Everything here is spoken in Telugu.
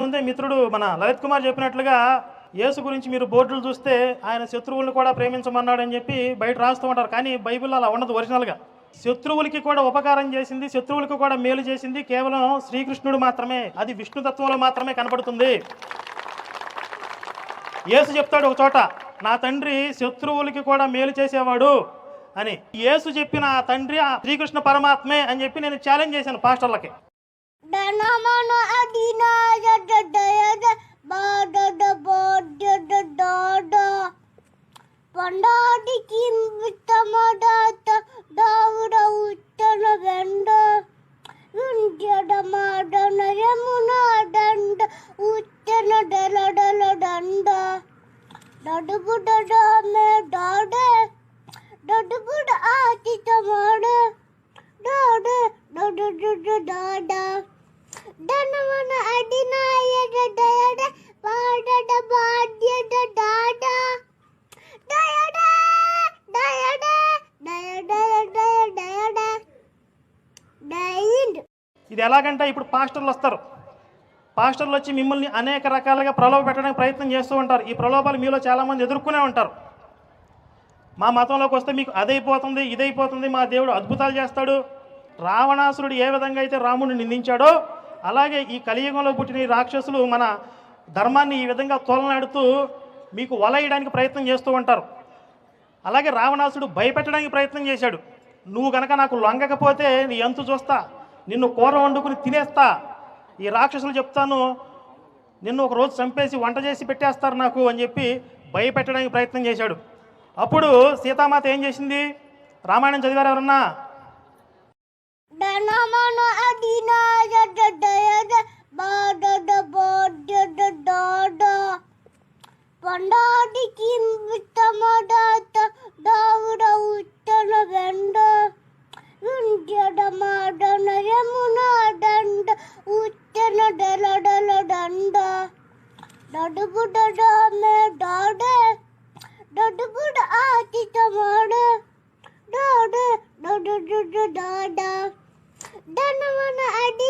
ముందే మిత్రుడు మన లలిత్ కుమార్ చెప్పినట్లుగా యేసు గురించి మీరు బోర్డులు చూస్తే ఆయన శత్రువులను కూడా ప్రేమించమన్నాడని చెప్పి బయట రాస్తూ ఉంటారు. కానీ బైబిల్ అలా ఉండదు ఒరిజినల్గా. శత్రువులకి కూడా ఉపకారం చేసింది శత్రువులకు కూడా మేలు చేసింది కేవలం శ్రీకృష్ణుడు మాత్రమే. అది విష్ణుతత్వంలో మాత్రమే కనబడుతుంది. యేసు చెప్తాడు ఒక చోట నా తండ్రి శత్రువులకి కూడా మేలు చేసేవాడు అని. యేసు చెప్పిన ఆ తండ్రి ఆ శ్రీకృష్ణ పరమాత్మే అని చెప్పి నేను ఛాలెంజ్ చేశాను పాస్టర్లకి. పండాది కింబితమదాత దావుడ ఉత్తన వెండ వింజడ మాడన దండ ఉత్తన డలడల దండ దడుబుడ మే డాడే దడుబుడ ఆతిత మాడ డాడే దడుడు ఇది ఎలాగంటే ఇప్పుడు పాస్టర్లు వస్తారు. పాస్టర్లు వచ్చి మిమ్మల్ని అనేక రకాలుగా ప్రలోభ పెట్టడానికి ప్రయత్నం చేస్తూ ఉంటారు. ఈ ప్రలోభాలు మీలో చాలామంది ఎదుర్కొనే ఉంటారు. మా మతంలోకి వస్తే మీకు అదైపోతుంది ఇదైపోతుంది. మా దేవుడు అద్భుతాలు చేస్తాడు. రావణాసురుడు ఏ విధంగా అయితే రాముడిని నిందించాడో అలాగే ఈ కలియుగంలో పుట్టిన ఈ రాక్షసులు మన ధర్మాన్ని ఈ విధంగా తోలనాడుతూ మీకు వలయడానికి ప్రయత్నం చేస్తూ ఉంటారు. అలాగే రావణాసుడు భయపెట్టడానికి ప్రయత్నం చేశాడు. నువ్వు గనక నాకు లొంగకపోతే నీ ఎంతు చూస్తా. నిన్ను కూర వండుకుని తినేస్తా. ఈ రాక్షసులు చెప్తాను నిన్ను ఒక రోజు చంపేసి వంట చేసి పెట్టేస్తారు నాకు అని చెప్పి భయపెట్టడానికి ప్రయత్నం చేశాడు. అప్పుడు సీతామాత ఏం చేసింది? రామాయణం చదివారు ఎవరన్నా? ధనమన పండాది వింజడ మాడన యమున దండ ఉత్తన డలడల దండ దడుబుడ మే డాడే దడుబుడ ఆతిత మాడ డాడే దడుడు డాడా. ధనవన అడినాయడ దయడ